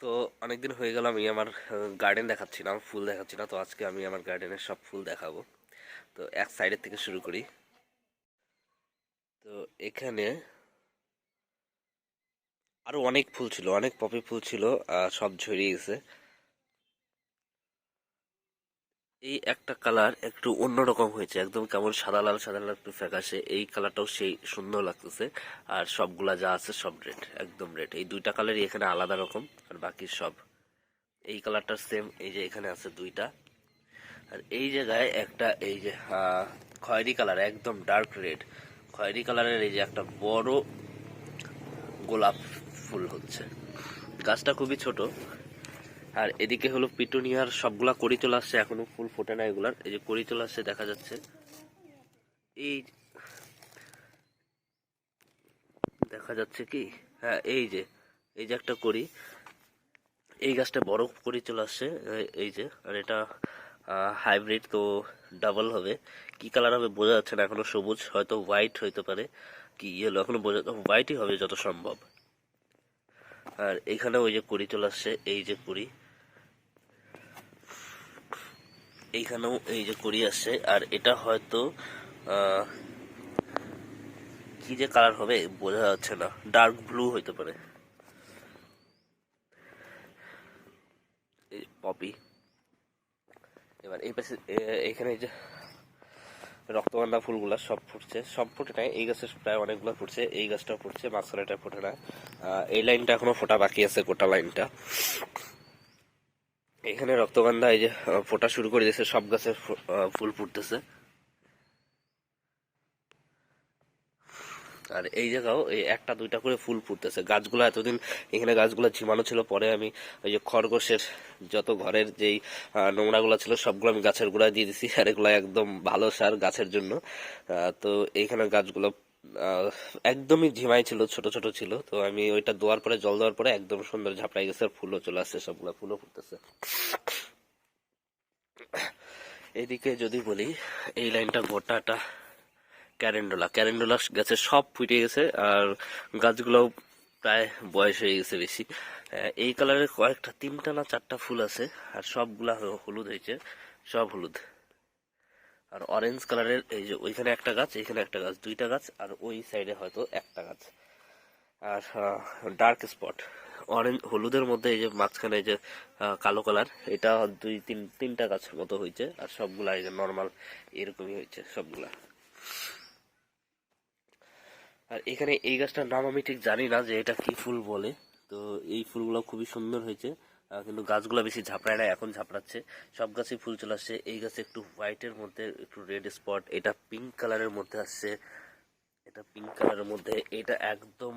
তো অনেকদিন হয়ে গেল, আমি আমার গার্ডেন দেখাচ্ছি না ফুল দেখাচ্ছি না, তো আজকে আমি আমার গার্ডেনের সব ফুল দেখাবো। তো এক সাইডের থেকে শুরু করি। তো এখানে আরও অনেক ফুল ছিল, অনেক পপি ফুল ছিল সব ঝরিয়ে গেছে এই একটা কালার একটু অন্যরকম হয়েছে। একদম কেমন সাদা লাল সাদা লাল একটু ফ্যাকাশে। এই কালারটাও সেই সুন্দর লাগতেছে। আর সবগুলা যা আছে সব রেড একদম রেড এই দুইটা কালারই এখানে আলাদা রকম, আর বাকি সব এই কালারটা সেম এই যে এখানে আছে দুইটা। আর এই জায়গায় একটা এই যে খয়েরি কালার একদম ডার্ক রেড খয়েরি কালারের এই যে একটা বড় গোলাপ ফুল হচ্ছে। গাছটা খুবই ছোট আর এদিকে হলো পিটুনিয়ার সবগুলা করি চলে আসছে এখনও ফুল ফোটে না এগুলার। এই যে করি চলে আসছে দেখা যাচ্ছে। এই দেখা যাচ্ছে কি? হ্যাঁ এই যে এই যে একটা করি এই গাছটা বড় করে চলে আসছে এই- যে, আর এটা হাইব্রিড তো ডাবল হবে। কি কালার হবে বোঝা যাচ্ছে না, এখনও সবুজ, হয়তো হোয়াইট হইতে পারে। কি ইয়েলো এখনও বোঝা হোয়াইটই হবে যত সম্ভব। আর এখানে ওই যে কুড়ি চলে আসছে এই যে কুড়ি। এইখানেও এই যে কুড়ি আসছে আর এটা হয়তো কি যে কালার হবে বোঝা যাচ্ছে না। ডার্ক ব্লু হইতে পারে। পপি এবার এই পাশে এখানে যে রক্তগন্ধা ফুলগুলা সব ফুটছে। সব ফুটে নাই, এই গাছের প্রায় অনেকগুলো ফুটছে, এই গাছটাও ফুটছে মাঝখানেটা ফুটে না। এই লাইনটা এখনও ফোটা বাকি আছে গোটা লাইনটা। এখানে রক্তগন্ধা, এই যে ফোটা শুরু করে দিয়েছে, সব গাছে ফুল ফুটতেছে। আর এই জায়গাও এই একটা, দুইটা করে ফুল ফুটতেছে। গাছগুলো এতদিন, এখানে গাছগুলো ঝিমানো ছিল, পরে আমি ওই যে খরগোশের যত ঘরের যেই নোংরাগুলো ছিল, সবগুলো আমি গাছের গোড়ায় দিয়ে দিছি, আর এগুলো একদম ভালো সার গাছের জন্য। তো এইখানে গাছগুলো একদমই ঝিমাই ছিল, ছোট ছোট ছিল। তো আমি ওইটা দোয়ার পরে, জল দেওয়ার পরে একদম সুন্দর ঝাপড়াই গেছে, আর ফুলও চলে আসছে, সবগুলো ফুলও ফুটতেছে এদিকে যদি বলি, এই লাইনটা গোটাটা ক্যারেন্ডোলা। ক্যারেন্ডোলা গাছে সব ফুটে গেছে, আর গাছগুলোও প্রায় বয়স হয়ে গেছে বেশি। এই কালারের কয়েকটা, তিনটা না চারটা ফুল আছে, আর সবগুলা হলুদ হয়েছে, সব হলুদ। আর অরেঞ্জ কালারের এই যে ওইখানে একটা গাছ এইখানে একটা গাছ, দুইটা গাছ, আর ওই সাইডে হয়তো একটা গাছ। আর ডার্ক স্পট অরেঞ্জ হলুদের মধ্যে এই যে মাঝখানে এই যে কালো কালার এটা দুই, তিন, তিনটা গাছের মতো হয়েছে আর সবগুলা এই যে নর্মাল এরকমই হয়েছে সবগুলা। আর এখানে এই গাছটার নাম আমি ঠিক জানি না যে এটা কি ফুল বলে, তো এই ফুলগুলো খুবই সুন্দর হয়েছে কিন্তু গাছগুলো বেশি ঝাপড়ায় না, এখন ঝাপড়াচ্ছে। সব গাছে ফুল চলে আসছে। এই গাছে একটু হোয়াইটের মধ্যে, একটু রেড স্পট এটা পিঙ্ক কালারের মধ্যে আসছে। এটা পিঙ্ক কালারের মধ্যে, এটা একদম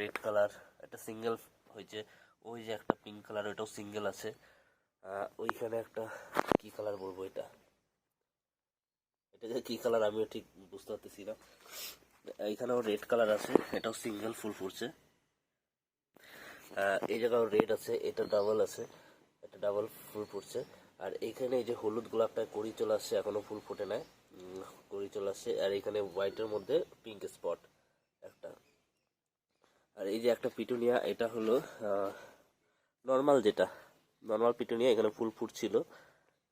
রেড কালার এটা সিঙ্গেল হয়েছে। ওই যে একটা পিঙ্ক কালার ওইটাও সিঙ্গেল আছে। ওইখানে একটা কি কালার বলব এটা? এটা যে কি কালার আমিও ঠিক বুঝতে পারতেছি না। এইখানেও রেড কালার আছে, এটাও সিঙ্গেল ফুল ফুটছে। এই জায়গাও রেড আছে, এটা ডাবল আছে, এটা ডাবল ফুল ফুটছে। আর এইখানে এই যে হলুদ গোলাপটা কড়ি চলে আসছে, এখনও ফুল ফুটে নাই। কড়ি চলে আসছে, আর এখানে হোয়াইটের মধ্যে পিঙ্ক স্পট একটা। আর এই যে একটা পিটুনিয়া, এটা হলো নর্মাল যেটা। নর্মাল পিটুনিয়া, এখানে ফুল ফুটছিল।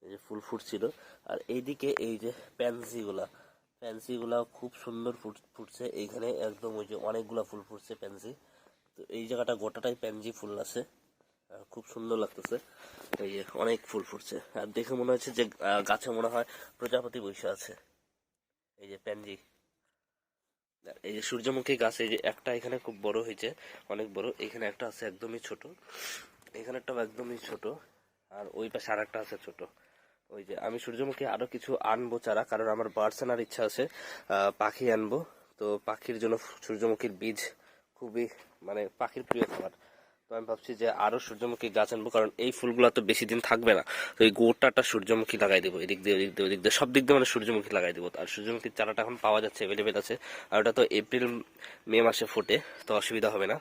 এই যে ফুল ফুটছিল। আর এইদিকে এই যে প্যান্সিগুলা প্যান্সিগুলা খুব সুন্দর ফুট, ফুটছে। এইখানে একদম ওই যে অনেকগুলা ফুল ফুটছে প্যান্সি এই জায়গাটা গোটাটাই প্যানজি ফুল আছে। খুব সুন্দর লাগতেছে। এই যে অনেক ফুল ফুটছে। আর দেখে মনে হচ্ছে যে গাছে মনে হয় প্রজাপতি বসে আছে। এই যে প্যানজি। এই যে সূর্যমুখী গাছ, এই যে একটা এখানে খুব বড় হয়েছে, অনেক বড়। এখানে একটা আছে একদমই ছোট। এখানে একটা একদমই ছোট। আর ওই পাশে আর একটা আছে ছোট। ওই যে আমি সূর্যমুখী আরও কিছু আনব চারা, কারণ আমার বার্ডস আনার ইচ্ছা আছে পাখি আনব। তো পাখির জন্য সূর্যমুখীর বীজ খুবই মানে পাখির প্রিয় খাবার। তো আমি ভাবছি যে আরও সূর্যমুখী গাছ আনব, কারণ এই ফুলগুলো তো বেশি দিন থাকবে না। তো এই গোটাটা সূর্যমুখী লাগাই দেবো, এদিক দিয়ে, ওদিক দিয়ে ওদিক দিয়ে, সব দিক দিয়ে মানে সূর্যমুখী লাগাই দেবো। আর সূর্যমুখীর চারাটা এখন পাওয়া যাচ্ছে অ্যাভেলেবেল আছে। আর ওটা তো এপ্রিল মে মাসে ফোটে, তো অসুবিধা হবে না।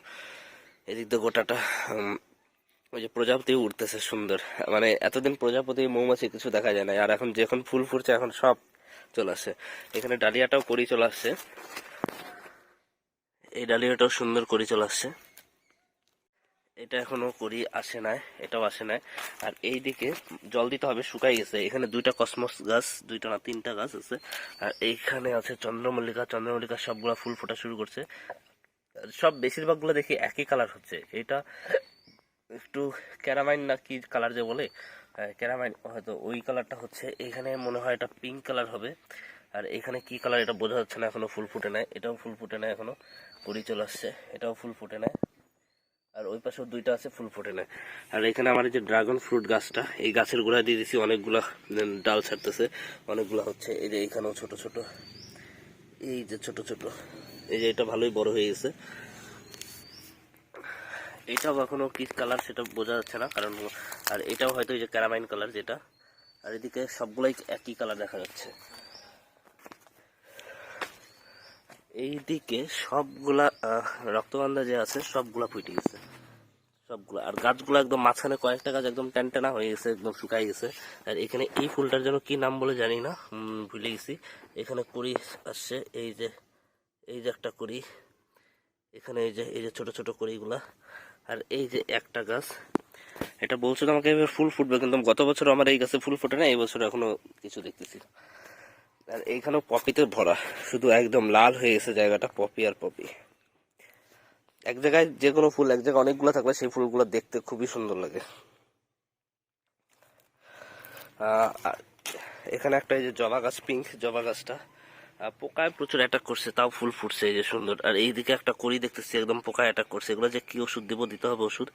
এদিক দিয়ে গোটাটা ওই যে প্রজাপতি উঠতেছে সুন্দর। মানে এতদিন প্রজাপতি, মৌমাছি কিছু দেখা যায় না আর এখন যখন ফুল ফুটছে, এখন সব চলে আসছে এখানে ডালিয়াটাও করি চলে আসছে। এই ডালিয়াটাও সুন্দর করে চলে আসছে এটা এখনও করি, আসে নাই, এটাও আসে নাই। আর এইদিকে জল দিতে হবে শুকাই গেছে। এখানে দুইটা কসমস গাছ, দুইটা না তিনটা গাছ আছে। আর এইখানে আছে চন্দ্রমল্লিকা চন্দ্রমল্লিকা সবগুলা ফুল ফোটা শুরু করছে। সব বেশিরভাগগুলো দেখি একই কালার হচ্ছে। এটা একটু ক্যারামাইন না কি কালার যে বলে ক্যারামাইন হয়তো ওই কালারটা হচ্ছে। এখানে মনে হয় এটা পিঙ্ক কালার হবে। আর এখানে কি কালার এটা বোঝা যাচ্ছে না, এখনও ফুল ফুটে নাই। এটাও ফুল ফুটে নাই এখনও। কুড়ি চলে আসছে। এটাও ফুল ফুটে নাই। আর ওই পাশেও দুইটা আছে ফুল ফোটে না আর এখানে আমার যে ড্রাগন ফ্রুট গাছটা, এই গাছের গোড়া দিয়ে দিছি অনেকগুলা ডাল ছাড়তেছে। অনেকগুলা হচ্ছে, এই যে এখানেও ছোট ছোট। এই যে ছোট ছোট। এই যে এটা ভালোই বড় হয়ে গেছে। এটাও এখনও কি কালার সেটা বোঝা যাচ্ছে না, কারণ, আর এটাও হয়তো এই যে ক্যারামাইন কালার যেটা। আর এদিকে সবগুলাই একই কালার দেখা যাচ্ছে। এইদিকে সবগুলা আহ, রক্তগন্ধা যে আছে সবগুলা ফুটে গেছে। সবগুলা। আর গাছগুলো একদম মাঝখানে কয়েকটা গাছ একদম টানটানা হয়ে গেছে একদম শুকাই গেছে। আর এখানে এই ফুলটার জন্য কি নাম বলে জানি না। ভুলে গেছি। এখানে কুড়ি আসছে এই যে এই যে একটা কুড়ি। এখানে এই যে এই যে ছোট ছোট কুড়িগুলা। আর এই যে একটা গাছ এটা বলছিল আমাকে ফুল ফুটবে কিন্তু গত বছর আমার এই গাছে ফুল ফোটে না এই বছর এখনও কিছু দেখতেছি। আর এইখানেও পপিতে ভরা। শুধু একদম লাল হয়ে গেছে জায়গাটা, পপি আর পপি। এক জায়গায় যে কোনো ফুল, এক জায়গায় অনেকগুলো থাকলে সেই ফুলগুলো দেখতে খুবই সুন্দর লাগে। এখানে একটা এই যে জবা গাছ পিঙ্ক জবা গাছটা। পোকায় প্রচুর অ্যাটাক করছে, তাও ফুল ফুটছে এই যে সুন্দর। আর এইদিকে একটা করি দেখতেছি, একদম পোকায় অ্যাটাক করছে। এগুলো যে কি ওষুধ দেবো, দিতে হবে ওষুধ।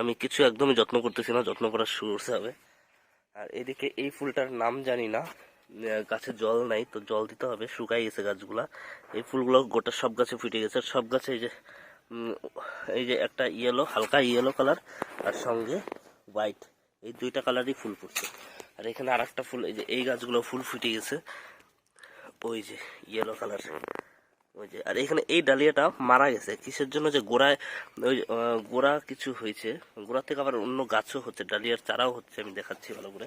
আমি কিছু একদমই যত্ন করতেছি না, যত্ন করা শুরু করতে হবে। আর এদিকে এই ফুলটার নাম জানি না। গাছে জল নাই, তো জল দিতে হবে শুকাই গেছে গাছগুলা। এই ফুলগুলো গোটা সব গাছে ফুটে গেছে সব গাছে এই যে এই যে একটা ইয়েলো হালকা ইয়েলো কালার আর সঙ্গে হোয়াইট এই দুইটা কালারই ফুল ফুটছে। আর এখানে আর একটা ফুল, এই যে এই গাছগুলো ফুল ফুটে গেছে, ওই যে ইয়েলো কালার ওই যে, আর এখানে এই ডালিয়াটা মারা গেছে, কিসের জন্য যে গোড়ায়, ওই গোড়া কিছু হয়েছে গোড়া থেকে আবার অন্য গাছও হচ্ছে, ডালিয়ার চারাও হচ্ছে, আমি দেখাচ্ছি ভালো করে।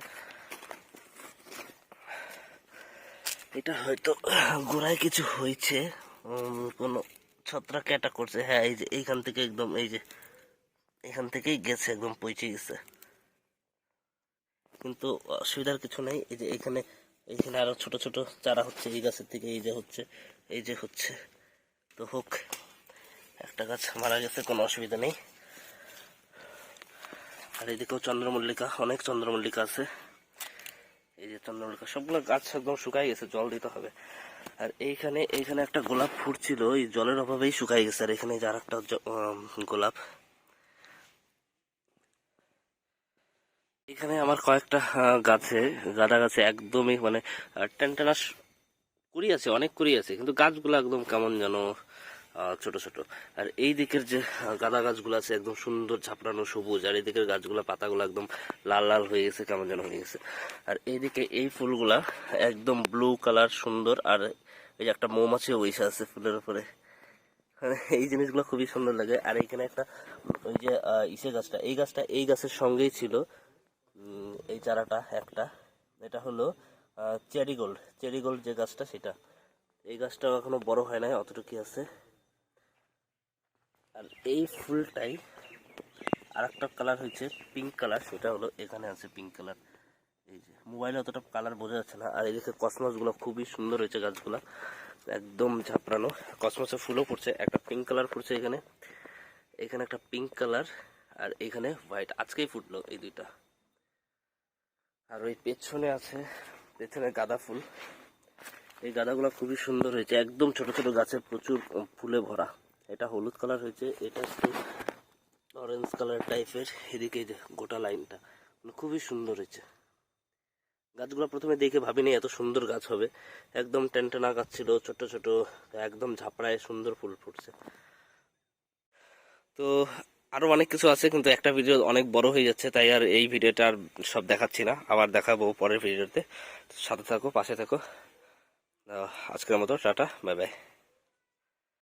এটা হয়তো গোড়ায় কিছু হয়েছে কোনো ছত্রাক অ্যাটাক করছে। হ্যাঁ এই যে এইখান থেকে একদম, এই যে এখান থেকেই গেছে, একদম পৌঁছে গেছে। কিন্তু অসুবিধার কিছু নেই। এই যে এখানে, এইখানে আরও ছোট ছোট চারা হচ্ছে, এই গাছের থেকে এই যে হচ্ছে, এই যে হচ্ছে। তো হোক, একটা গাছ মারা গেছে, কোনো অসুবিধা নেই। আর এদিকেও চন্দ্রমল্লিকা, অনেক চন্দ্রমল্লিকা আছে। যে চন্দ্রমল্লিকা সবগুলো গাছ একদম শুকাই গেছে জল দিতে হবে। আর এইখানে এইখানে একটা গোলাপ ফুটছিল এই জলের অভাবেই শুকাই গেছে। আর এখানে যার একটা গোলাপ। এখানে আমার কয়েকটা গাছে গাঁদা গাছে একদমই মানে আহ, টেনটেনা স- কুড়ি আছে অনেক কুড়ি আছে। কিন্তু গাছগুলো একদম কেমন যেন ছোট ছোট। আর এই দিকের যে গাঁদা গাছগুলো আছে, একদম সুন্দর ঝাপড়ানো সবুজ, আর এই দিকের গাছগুলো, পাতাগুলো একদম লাল লাল হয়ে গেছে, কেমন যেন হয়ে গেছে। আর এইদিকে এই ফুলগুলা একদম ব্লু কালার সুন্দর, আর এই যে একটা মৌমাছিও বসে আছে ফুলের উপরে। মানে এই জিনিসগুলো খুবই সুন্দর লাগে। আর এইখানে একটা, ওই যে ইসে গাছটা, এই গাছটা এই গাছের সঙ্গেই ছিল এই চারাটা একটা। এটা হলো চেরিগোল্ড চেরিগোল্ড যে গাছটা, সেটা। এই গাছটাও এখনও বড় হয় নাই অতটুকু আছে। আর এই ফুলটাই আর একটা কালার হয়েছে পিঙ্ক কালার সেটা হলো এখানে আছে পিঙ্ক কালার এই যে মোবাইলে অতটা কালার বোঝা যাচ্ছে না। আর এদিকে কসমসগুলো খুবই সুন্দর হয়েছে গাছগুলো, একদম ঝাপড়ানো। কসমসের ফুলও পড়ছে, একটা পিঙ্ক কালার পড়ছে এখানে। এখানে একটা পিঙ্ক কালার আর এখানে হোয়াইট আজকেই ফুটলো এই দুইটা। আর ওই পেছনে আছে, পেছনে গাঁদা ফুল। এই গাঁদাগুলো খুবই সুন্দর হয়েছে, একদম ছোট ছোট গাছে প্রচুর ফুলে ভরা। এটা হলুদ কালার হয়েছে, এটা একটু অরেঞ্জ কালার টাইপের এদিকে গোটা লাইনটা মানে খুবই সুন্দর হয়েছে। গাছগুলো প্রথমে দেখে ভাবিনি এত সুন্দর গাছ হবে, একদম টেনটেনা গাছ ছিল, ছোট ছোট, একদম ঝাপড়ায় সুন্দর ফুল ফুটছে। তো আরও অনেক কিছু আছে, কিন্তু একটা ভিডিও অনেক বড় হয়ে যাচ্ছে, তাই আর এই ভিডিওটা আর সব দেখাচ্ছি না, আবার দেখাবো পরের ভিডিওতে সাথে থাকো, পাশে থাকো। আজকের মতো, টাটা বাই বাই